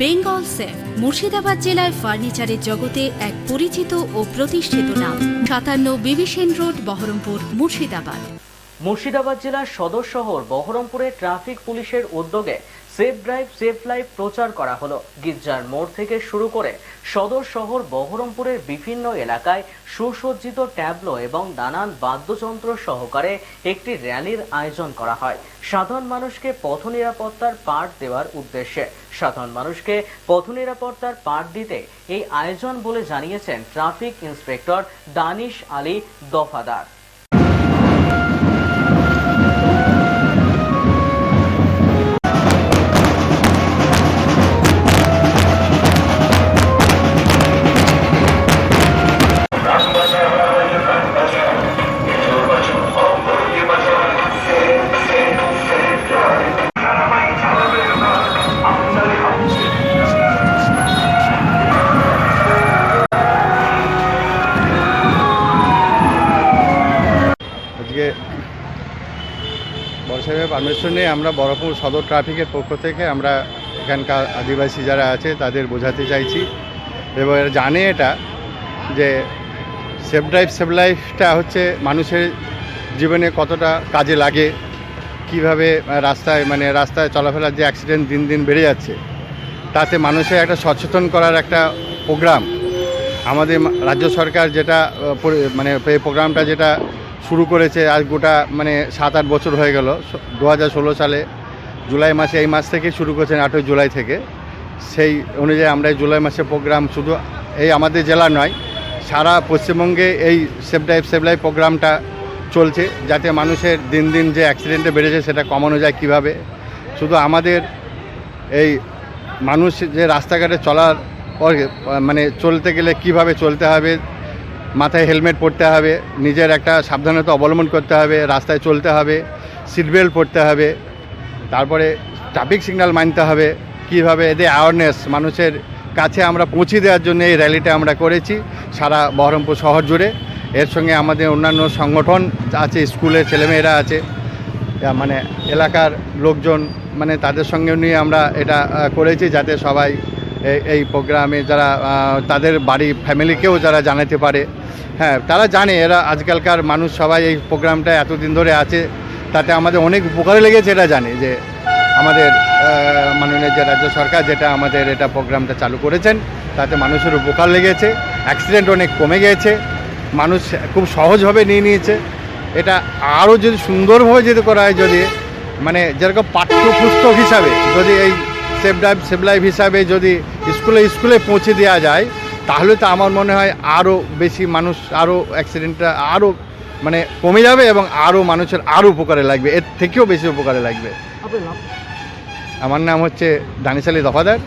Bengal safe, Murshidabad জেলায় ফার্নিচারের জগতে এক পরিচিত ও প্রতিষ্ঠিত নাম। সাতান্ন বিবিসেন রোড, বহরমপুর, মুর্শিদাবাদ। মুর্শিদাবাদ জেলার সদর শহর বহরমপুরে ট্রাফিক পুলিশের উদ্যোগে সেফ ড্রাইভ, সেফ লাইফ প্রচার করা হলো। গির্জার মোড় থেকে শুরু করে সদর শহর বহরমপুরের বিভিন্ন এলাকায় সুসজ্জিত ট্যাবলো এবং নানান বাদ্যযন্ত্র সহকারে একটি র্যালির আয়োজন করা হয়। সাধারণ মানুষকে পথ নিরাপত্তার পাঠ দেওয়ার উদ্দেশ্যে। সাধারণ মানুষকে পথ নিরাপত্তার পাঠ দিতে এই আয়োজন বলে জানিয়েছেন ট্রাফিক ইন্সপেক্টর দানিশ আলী দফাদার। সাহেবের পারমিশন আমরা বড়পুর সদর ট্রাফিকের পক্ষ থেকে আমরা এখানকার আদিবাসী যারা আছে তাদের বোঝাতে চাইছি এবং জানে এটা যে সেফ ড্রাইভ সেভ লাইফটা হচ্ছে মানুষের জীবনে কতটা কাজে লাগে, কীভাবে রাস্তায় মানে রাস্তায় চলাফেরার যে অ্যাক্সিডেন্ট দিন দিন বেড়ে যাচ্ছে, তাতে মানুষের একটা সচেতন করার একটা প্রোগ্রাম আমাদের রাজ্য সরকার যেটা মানে প্রোগ্রামটা যেটা শুরু করেছে আজ গোটা মানে সাত আট বছর হয়ে গেল। দু হাজার ষোলো সালে জুলাই মাসে, এই মাস থেকে শুরু করেছেন আটই জুলাই থেকে। সেই অনুযায়ী আমরা এই জুলাই মাসে প্রোগ্রাম শুধু এই আমাদের জেলা নয়, সারা পশ্চিমবঙ্গে এই সেফ ড্রাইভ সেভ লাইফ প্রোগ্রামটা চলছে, যাতে মানুষের দিন দিন যে অ্যাক্সিডেন্টে বেড়েছে সেটা কমানো যায় কীভাবে। শুধু আমাদের এই মানুষ যে রাস্তাঘাটে চলার মানে চলতে গেলে কীভাবে চলতে হবে মাথায় হেলমেট পরতে হবে, নিজের একটা সাবধানতা অবলম্বন করতে হবে, রাস্তায় চলতে হবে সিট বেল্ট পরতে হবে, তারপরে ট্রাফিক সিগন্যাল মানতে হবে, কীভাবে এদের অ্যাওয়ারনেস মানুষের কাছে আমরা পৌঁছে দেওয়ার জন্য এই র্যালিটা আমরা করেছি সারা বহরমপুর শহর জুড়ে। এর সঙ্গে আমাদের অন্যান্য সংগঠন আছে, স্কুলের ছেলেমেয়েরা আছে মানে এলাকার লোকজন মানে তাদের সঙ্গে নিয়ে আমরা এটা করেছি যাতে সবাই এই- প্রোগ্রামে যারা তাদের বাড়ি ফ্যামিলিকেও যারা জানাতে পারে। হ্যাঁ তারা জানে, এরা আজকালকার মানুষ সবাই এই প্রোগ্রামটা এতদিন ধরে আছে, তাতে আমাদের অনেক উপকারে লেগেছে এটা জানে যে আমাদের মাননীয় যে রাজ্য সরকার যেটা আমাদের এটা প্রোগ্রামটা চালু করেছেন, তাতে মানুষের উপকার লেগেছে অ্যাক্সিডেন্ট অনেক কমে গিয়েছে মানুষ খুব সহজভাবে নিয়ে নিয়েছে। এটা আরও যদি সুন্দরভাবে যদি করা হয়, যদি মানে যেরকম পাঠ্যপুস্তক হিসাবে যদি এই সেফ ড্রাইভ, সেভ লাইফ হিসাবে যদি স্কুলে স্কুলে পৌঁছে দেওয়া যায়, তাহলে তো আমার মনে হয় আরও বেশি মানুষ আরও অ্যাক্সিডেন্টটা আরও মানে কমে যাবে এবং আরও মানুষের আরও উপকারে লাগবে। এর থেকেও বেশি উপকারে লাগবে। আমার নাম হচ্ছে দানিশালি দফাদার।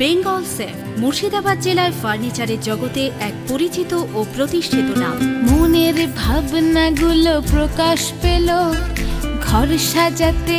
বেঙ্গল সেফ, মুর্শিদাবাদ জেলায় ফার্নিচারের জগতে এক পরিচিত ও প্রতিষ্ঠিত নাম। মনের ভাবনাগুলো প্রকাশ পেল, ঘর সাজাতে